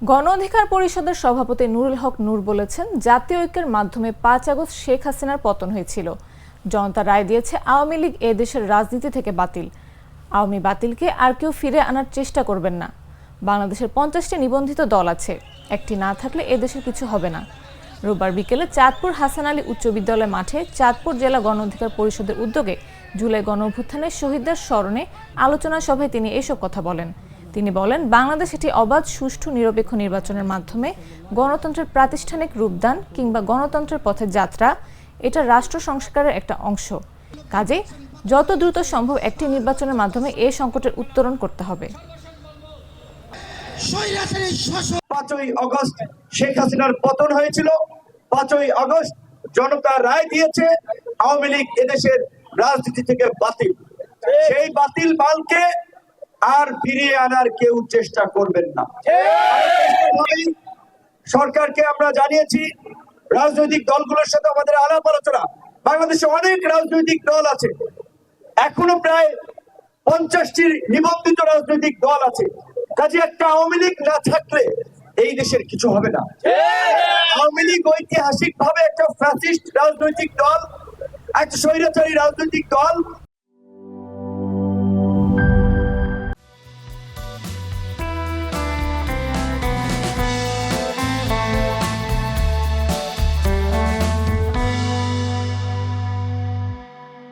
গণ অধিকার পরিষদের সভাপতি নুরুল হক নূর বলেছেন, জাতীয় ঐক্যের মাধ্যমে পাঁচ আগস্ট শেখ হাসিনার পতন হয়েছিল। জনতা রায় দিয়েছে, আওয়ামী লীগ এ দেশের রাজনীতি থেকে বাতিল। আওয়ামী বাতিলকে আর কেউ ফিরে আনার চেষ্টা করবেন না। বাংলাদেশের পঞ্চাশটি নিবন্ধিত দল আছে, একটি না থাকলে এ দেশের কিছু হবে না। রোববার বিকেলে চাঁদপুর হাসান আলী উচ্চ বিদ্যালয় মাঠে চাঁদপুর জেলা গণ অধিকার পরিষদের উদ্যোগে জুলাই গণ অভ্যুত্থানের শহীদদের স্মরণে আলোচনা সভায় তিনি এসব কথা বলেন। তিনি বলেন, বাংলাদেশ একটি অবাধ, সুষ্ঠু, নিরপেক্ষ নির্বাচনের মাধ্যমে গণতন্ত্রের প্রাতিষ্ঠানিক রূপদান কিংবা গণতন্ত্রের পথে যাত্রা, এটা রাষ্ট্র সংস্কারের একটা অংশ। কাজেই যত দ্রুত সম্ভব একটি নির্বাচনের মাধ্যমে এ সংকটের উত্তরণ করতে হবে। পাঁচই আগস্ট শেখ হাসিনার পতন হয়েছিল। পাঁচই আগস্ট জনতা রায় দিয়েছে, আওয়ামী লীগ এদেশের রাজনীতি থেকে বাতিল। সেই বাতিল মালকে আর ফিরিয়ে আনার কেউ চেষ্টা করবেন না। সরকারকে আমরা জানিয়েছি, রাজনৈতিক দলগুলোর সাথে আমাদের আলাপ আলোচনা। বাংলাদেশে অনেক রাজনৈতিক দল আছে। এখনও প্রায় পঞ্চাশটি নিবন্ধিত রাজনৈতিক দল আছে। কাজে একটা আওয়ামী লীগ না থাকলে এই দেশের কিছু হবে না। আওয়ামী লীগ ঐতিহাসিক ভাবে একটা ফ্যাসিস্ট রাজনৈতিক দল, একটা স্বৈরাচারী রাজনৈতিক দল